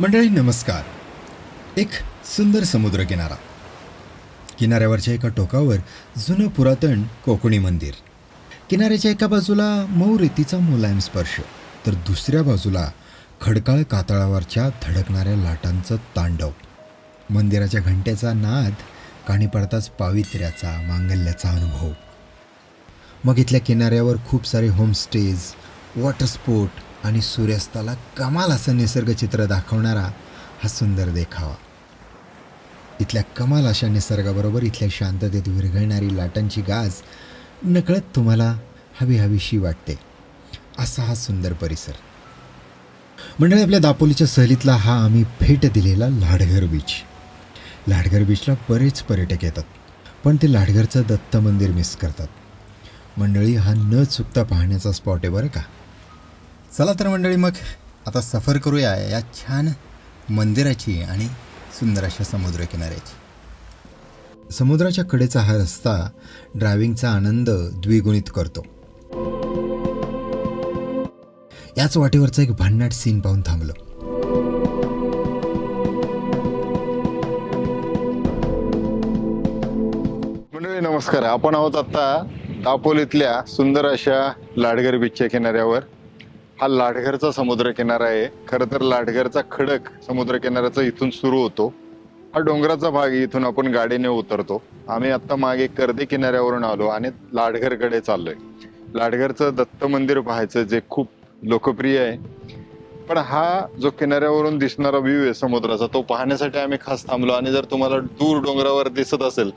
मंडळी नमस्कार. एक सुंदर समुद्रकिनारा किनाऱ्यावरच्या एका टोकावर जुनं पुरातन कोकणी मंदिर. किनाऱ्याच्या एका बाजूला मऊ रेतीचा मुलायम स्पर्श तर दुसऱ्या बाजूला खडकाळ कातळावरच्या धडकणाऱ्या लाटांचं तांडव. मंदिराच्या घंट्याचा नाद काणी पडताच पावित्र्याचा मांगल्याचा अनुभव. मग इथल्या किनाऱ्यावर खूप सारे होमस्टेज वॉटर स्पोर्ट आणि सूर्यास्ताला कमाल असं निसर्गचित्र दाखवणारा हा सुंदर देखावा. इथल्या कमाल अशा निसर्गाबरोबर इथल्या शांततेत विरघळणारी लाटांची गाज नकळत तुम्हाला हवी हवीशी वाटते. असा हा सुंदर परिसर. मंडळी आपल्या दापोलीच्या सहलीतला हा आम्ही भेट दिलेला लाडघर बीच लाडघर बीचला बरेच पर्यटक येतात पण ते लाडघरचं दत्त मंदिर मिस करतात. मंडळी हा न चुकता पाहण्याचा स्पॉट आहे बरं का? चला तर मंडळी मग आता सफर करूया या छान मंदिराची आणि सुंदर अशा समुद्रकिनाऱ्याची समुद्राच्या कडेचा हा रस्ता ड्रायव्हिंगचा आनंद द्विगुणित करतो. याच वाटेवरचा एक भन्नाट सीन पाहून थांबलो. मंडळी नमस्कार. आपण आहोत आता दापोलीतल्या सुंदर अशा लाडगर बीचच्या किनाऱ्यावर. हा लाडघरचा समुद्रकिनारा आहे. खरं तर लाडघरचा खडक समुद्र किनाऱ्याचा इथून सुरू होतो. हा डोंगराचा भाग इथून आपण गाडीने उतरतो. आम्ही आता मागे कर्दे किनाऱ्यावरून आलो आणि लाडघरकडे चाललोय. लाडघरचं दत्त मंदिर पाहायचं जे खूप लोकप्रिय आहे. पण हा जो किनाऱ्यावरून दिसणारा व्ह्यू आहे समुद्राचा तो पाहण्यासाठी आम्ही खास थांबलो आणि जर तुम्हाला दूर डोंगरावर दिसत असेल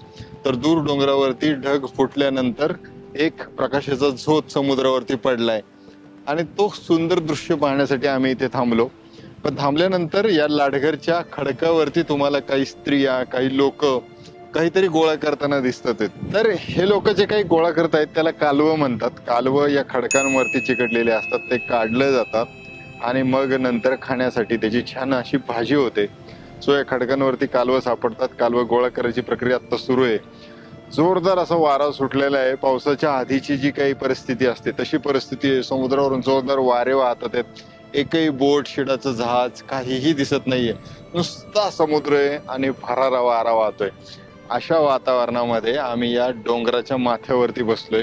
तर दूर डोंगरावरती ढग फुटल्यानंतर एक प्रकाशाचा झोत समुद्रावरती पडलाय. आणि तो सुंदर दृश्य पाहण्यासाठी आम्ही इथे थांबलो. पण थांबल्यानंतर या लाडघरच्या खडकावरती तुम्हाला काही स्त्रिया काही लोक काहीतरी गोळा करताना दिसतात आहेत. तर हे लोक जे काही गोळा करतायत त्याला कालवं म्हणतात. कालवं या खडकांवरती चिकटलेले असतात ते काढलं जातात आणि मग नंतर खाण्यासाठी त्याची छान अशी भाजी होते. सो या खडकांवरती कालवं सापडतात. कालवं गोळा करायची प्रक्रिया आता सुरू आहे. जोरदार असा वारा सुटलेला आहे. पावसाच्या आधीची जी काही परिस्थिती असते तशी परिस्थिती आहे समुद्रावरून जोरदार वारे वाहतात आहेत. एकही बोट शिडाचं जहाज काहीही दिसत नाहीये. नुसता समुद्र आहे आणि फरारा वारा वाहतोय. अशा वातावरणामध्ये आम्ही या डोंगराच्या माथ्यावरती बसलोय.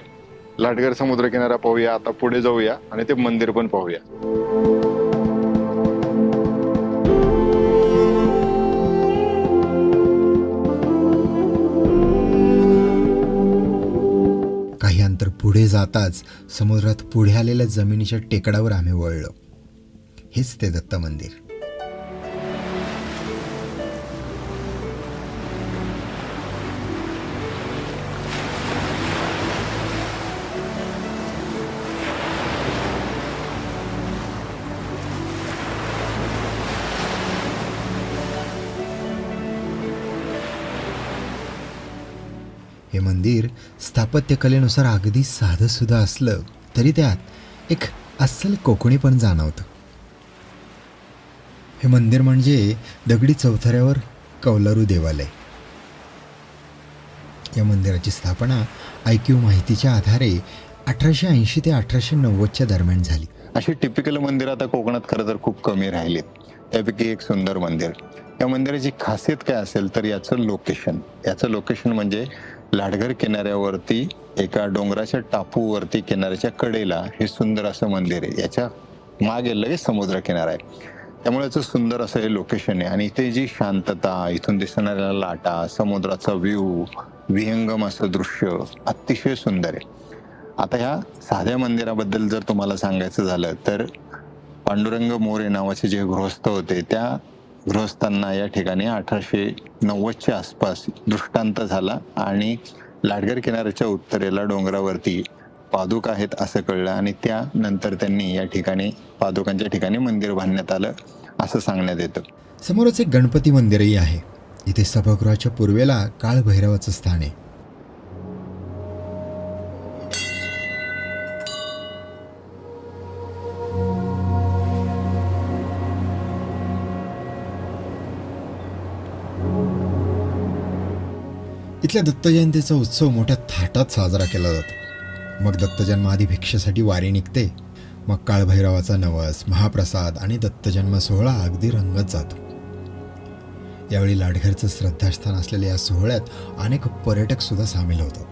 लाटगर समुद्र किनारा पाहूया. आता पुढे जाऊया आणि ते मंदिर पण पाहूया. पुढे जाताच समुद्रात पुढे आलेल्या जमिनीच्या टेकडावर आम्ही वळलो. हेच ते दत्त मंदिर. हे मंदिर स्थापत्यकलेनुसार अगदी साधं सुद्धा असलं तरी त्यात एक अस्सल कोकणी पण जाणवतं. हे मंदिर म्हणजे दगडी चौथऱ्यावर कौलारू देवालय. या मंदिराची स्थापना ऐक्यू माहितीच्या आधारे अठराशे ऐंशी ते अठराशे नव्वदच्या दरम्यान झाली. अशी टिपिकल मंदिर आता कोकणात खरं तर खूप कमी राहिलीत. त्यापैकी एक सुंदर मंदिर. या मंदिराची खासियत काय असेल तर याचं लोकेशन याचं लोकेशन म्हणजे लाडघर किनाऱ्यावरती एका डोंगराच्या टापूवरती किनाऱ्याच्या कडेला हे सुंदर असं मंदिर आहे. याच्या मागे लगेच समुद्र किनारा आहे. त्यामुळे याचं सुंदर असं हे लोकेशन आहे. आणि इथे जी शांतता इथून दिसणाऱ्या लाटा समुद्राचा व्ह्यू विहंगम असं दृश्य अतिशय सुंदर आहे. आता ह्या साध्या मंदिराबद्दल जर तुम्हाला सांगायचं झालं तर पांडुरंग मोरे नावाचे जे गृहस्थ होते त्या गृहस्थांना या ठिकाणी अठराशे नव्वदच्या आसपास दृष्टांत झाला आणि लाडगर किनाऱ्याच्या उत्तरेला डोंगरावरती पादुका आहेत असं कळलं आणि त्यानंतर त्यांनी या ठिकाणी पादुकांच्या ठिकाणी मंदिर बांधण्यात आलं असं सांगण्यात येतं. समोरच एक गणपती मंदिरही आहे. इथे सभागृहाच्या पूर्वेला काळभैरवाचं स्थान आहे. इथल्या दत्त जयंतीचा उत्सव मोठ्या थाटात साजरा केला जातो. मग दत्तजन्माआधी भिक्षेसाठी वारी निघते. मग काळभैरवाचा नवस महाप्रसाद आणि दत्तजन्म सोहळा अगदी रंगत जातो. यावेळी लाडघरचं श्रद्धास्थान असलेल्या या सोहळ्यात अनेक पर्यटकसुद्धा सामील होतात.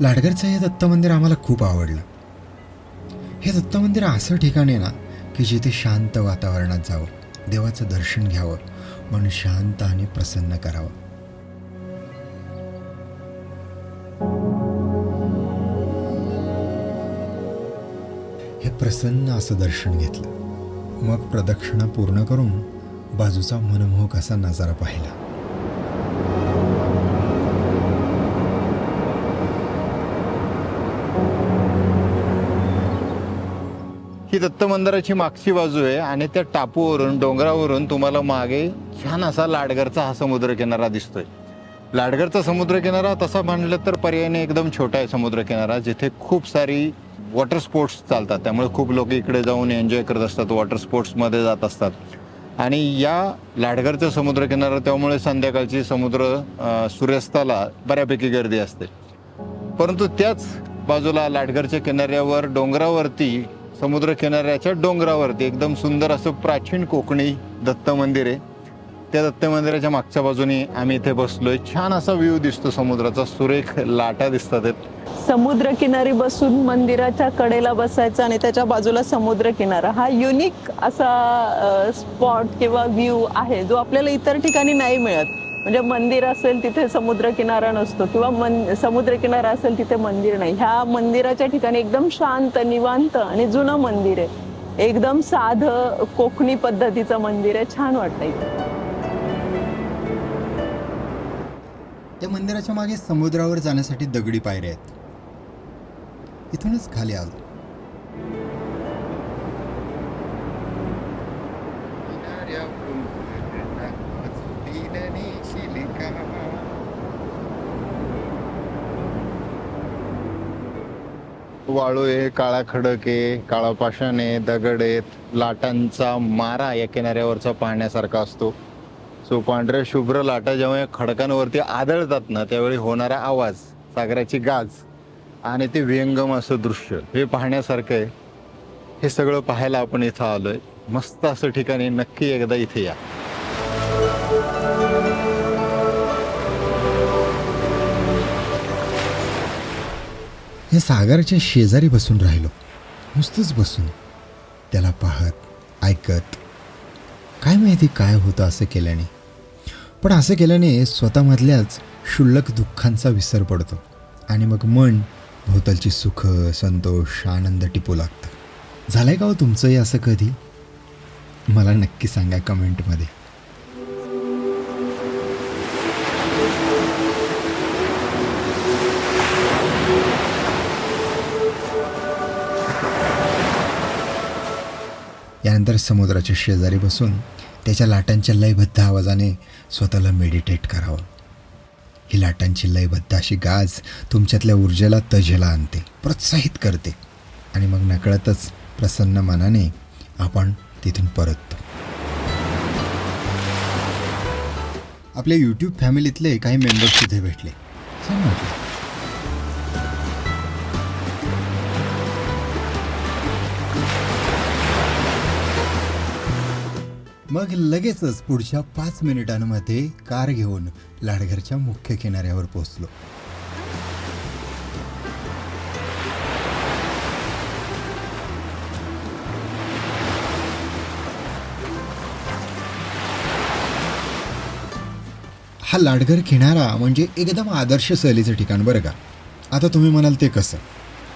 लाडगरचं हे दत्त मंदिर आम्हाला खूप आवडलं. हे दत्त मंदिर असं ठिकाण आहे ना की जिथे शांत वातावरणात जावं देवाचं दर्शन घ्यावं मन शांत आणि प्रसन्न करावं. हे प्रसन्न असं दर्शन घेतलं. मग प्रदक्षिणा पूर्ण करून बाजूचा मनमोहक असा नजारा पाहिला. ही दत्त मंदिराची मागची बाजू आहे आणि त्या टापूवरून डोंगरावरून तुम्हाला मागे छान असा लाडगरचा हा समुद्रकिनारा दिसतोय. लाडगरचा समुद्रकिनारा तसा म्हणलं तर पर्यायाने एकदम छोटा आहे समुद्रकिनारा जिथे खूप सारी वॉटर स्पोर्ट्स चालतात. त्यामुळे खूप लोक इकडे जाऊन एन्जॉय करत असतात वॉटर स्पोर्ट्समध्ये जात असतात. आणि या लाडगरचा समुद्रकिनारा त्यामुळे संध्याकाळची समुद्र सूर्यास्ताला बऱ्यापैकी गर्दी असते. परंतु त्याच बाजूला लाडगरच्या किनाऱ्यावर डोंगरावरती समुद्र किनाऱ्याच्या डोंगरावरती एकदम सुंदर असं प्राचीन कोकणी दत्त मंदिर आहे. त्या दत्त मंदिराच्या मागच्या बाजूने आम्ही इथे बसलोय. छान असा व्ह्यू दिसतो समुद्राचा. सुरेख लाटा दिसतात समुद्र किनारी बसून मंदिराच्या कडेला बसायचं आणि त्याच्या बाजूला समुद्र किनारा. हा युनिक असा स्पॉट किंवा व्ह्यू आहे जो आपल्याला इतर ठिकाणी नाही मिळत. म्हणजे मंदिर असेल तिथे समुद्रकिनारा नसतो किंवा मन समुद्रकिनारा असेल तिथे मंदिर नाही. ह्या मंदिराच्या ठिकाणी एकदम शांत निवांत आणि जुनं मंदिर आहे. एकदम साधं कोकणी पद्धतीचं मंदिर आहे. छान वाटतं इथं. त्या मंदिराच्या मागे समुद्रावर जाण्यासाठी दगडी पायऱ्या आहेत. इथूनच खाली आलो. वाळू आहे काळा खडक आहे काळा पाषाण आहे दगड आहेत लाटांचा मारा या किनाऱ्यावरचा पाहण्यासारखा असतो. सो पांढऱ्या शुभ्र लाटा जेव्हा या खडकांवरती आदळतात ना त्यावेळी होणारा आवाज सागराची गाज आणि ते व्यंगम असं दृश्य हे पाहण्यासारखं आहे. हे सगळं पाहायला आपण इथं आलोय. मस्त असं ठिकाणी नक्की एकदा इथे या. या सागराच्या शेजारी बसून राहिलो. नुसतंच बसून. त्याला पाहत ऐकत. काय माहिती काय होतं असं केल्याने. पण असं केल्याने स्वतःमधल्याच क्षुल्लक दुःखांचा विसर पडतो. आणि मग मन भोवतालची सुख संतोष आनंद टिपू लागतं. झालंय का हो तुमचंही असं कधी? मला नक्की सांगा कमेंटमध्ये. यानंतर समुद्राच्या शेजारी बसून त्याच्या लाटांच्या लयबद्ध आवाजाने स्वतःला मेडिटेट करावं. ही लाटांची लयबद्ध अशी गाज तुमच्यातल्या ऊर्जेला तजेला आणते प्रोत्साहित करते. आणि मग नकळतच प्रसन्न मनाने आपण तिथून परततो. आपल्या यूट्यूब फॅमिलीतले काही मेंबर्स तिथे भेटले. छान वाटलं मग लगेचच पुढच्या पाच मिनिटांमध्ये कार घेऊन लाडघरच्या मुख्य किनाऱ्यावर पोहोचलो. हा लाडघर किनारा म्हणजे एकदम आदर्श सहलीचं ठिकाण बरं का? आता तुम्ही म्हणाल ते कसं?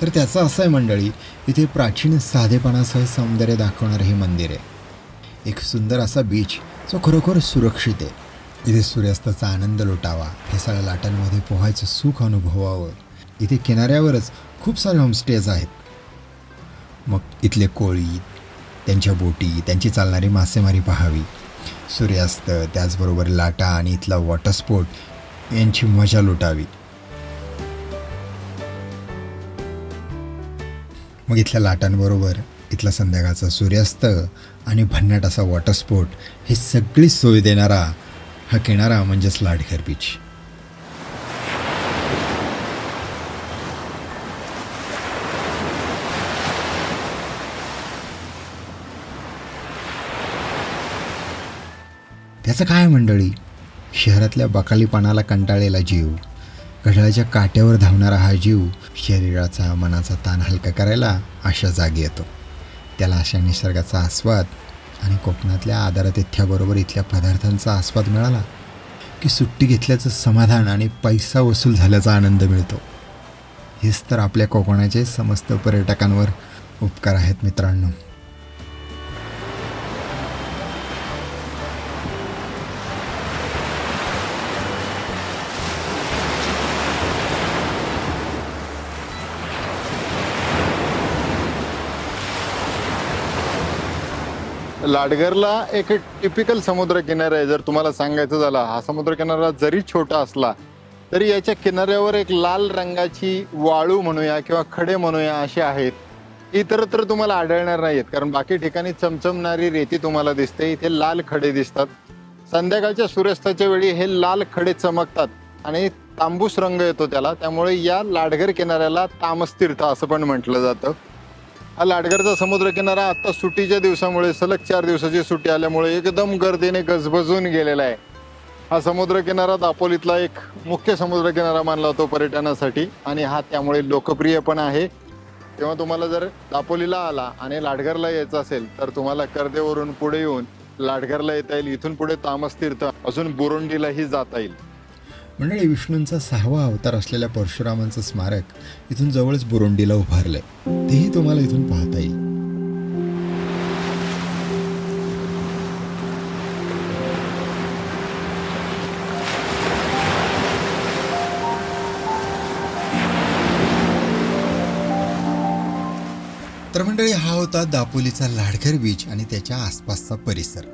तर त्याचं असं आहे मंडळी इथे प्राचीन साधेपणासह सौंदर्य दाखवणारं हे मंदिर आहे. एक सुंदर असा बीच जो खरोखर सुरक्षित आहे. इथे सूर्यास्ताचा आनंद लुटावा फेसाळ्या लाटांमध्ये पोहायचं सुख अनुभवावं. इथे किनाऱ्यावरच खूप सारे होमस्टेज आहेत. मग इथले कोळी त्यांच्या बोटी त्यांची चालणारी मासेमारी पाहावी. सूर्यास्त त्याचबरोबर लाटा आणि इथला वॉटर स्पोर्ट यांची मजा लुटावी. मग इथल्या लाटांबरोबर इथला संध्याकाळचा सूर्यास्त आणि भन्नाट असा वॉटर हे सगळी सोय देणारा हा किनारा म्हणजेच लाडघर बीच त्याचं काय मंडळी? शहरातल्या बकालीपणाला कंटाळलेला जीव घड्याळाच्या काट्यावर धावणारा हा जीव शरीराचा मनाचा ताण हलका करायला अशा जागी येतो. त्याला अशा निसर्गाचा आस्वाद आणि कोकणातल्या आदरातिथ्याबरोबर इथल्या पदार्थांचा आस्वाद मिळाला की सुट्टी घेतल्याचं समाधान आणि पैसा वसूल झाल्याचा आनंद मिळतो. हेच तर आपल्या कोकणाचे समस्त पर्यटकांवर उपकार आहेत मित्रांनो. लाडघरला एक टिपिकल समुद्र किनारा आहे. जर तुम्हाला सांगायचं झालं हा समुद्र किनारा जरी छोटा असला तरी याच्या किनाऱ्यावर एक लाल रंगाची वाळू म्हणूया किंवा खडे म्हणूया असे आहेत. इतरत्र तुम्हाला आढळणार नाहीत कारण बाकी ठिकाणी चमचमणारी रेती तुम्हाला दिसते. इथे लाल खडे दिसतात. संध्याकाळच्या सूर्यास्ताच्या वेळी हे लाल खडे चमकतात आणि तांबूस रंग येतो त्याला. त्यामुळे या लाडघर किनाऱ्याला तामस्तीर्थ असं पण म्हटलं जातं. हा लाडघरचा समुद्रकिनारा आता सुट्टीच्या दिवसामुळे सलग चार दिवसाची सुट्टी आल्यामुळे एकदम गर्दीने गजबजून गेलेला आहे. हा समुद्रकिनारा दापोलीतला एक मुख्य समुद्रकिनारा मानला जातो पर्यटनासाठी आणि हा त्यामुळे लोकप्रिय पण आहे. तेव्हा तुम्हाला जर दापोलीला आला आणि लाडघरला यायचं असेल तर तुम्हाला कर्देवरून पुढे येऊन लाडघरला येता येईल. इथून पुढे तामस तीर्थ अजून बुरुंडीलाही जाता येईल. मंडळी विष्णूंचा सहावा अवतार असलेल्या परशुरामांचं स्मारक इथून जवळच बुरुंडीला उभारलंय. तेही तुम्हाला इथून पाहता येईल. तर मंडळी हा होता दापोलीचा लाडघर बीच आणि त्याच्या आसपासचा परिसर.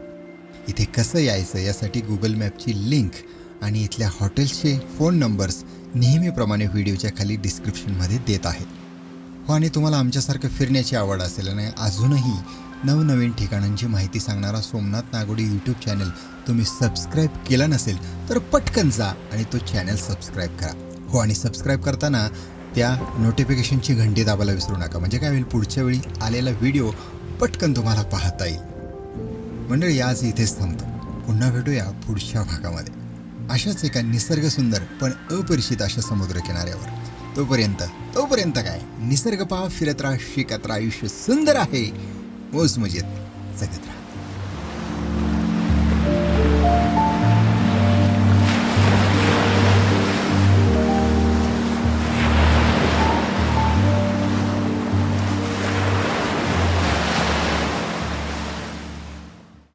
इथे कसं यायचं यासाठी गुगल मॅपची लिंक आणि इथल्या हॉटेल्सचे फोन नंबर्स नेहमीप्रमाणे व्हिडिओच्या खाली डिस्क्रिप्शनमध्ये देत आहेत. हो आणि तुम्हाला आमच्यासारखं फिरण्याची आवड असेल आणि अजूनही नवनवीन ठिकाणांची माहिती सांगणारा सोमनाथ नागोडी यूट्यूब चॅनल तुम्ही सबस्क्राईब केला नसेल तर पटकन जा आणि तो चॅनल सबस्क्राईब करा. हो आणि सबस्क्राईब करताना त्या नोटिफिकेशनची घंटी दाबायला विसरू नका. म्हणजे काय होईल? पुढच्या वेळी आलेला व्हिडिओ पटकन तुम्हाला पाहता येईल. मंडळी आज इथेच थांबतो. पुन्हा भेटूया पुढच्या भागामध्ये. अशाच एका निसर्ग सुंदर पण अपरिचित अशा समुद्र किनाऱ्यावर तोपर्यंत तोपर्यंत काय? निसर्ग पहा फिरत राहा शिकत राहा आयुष्य सुंदर आहे. मोज मजेत जगत राहा.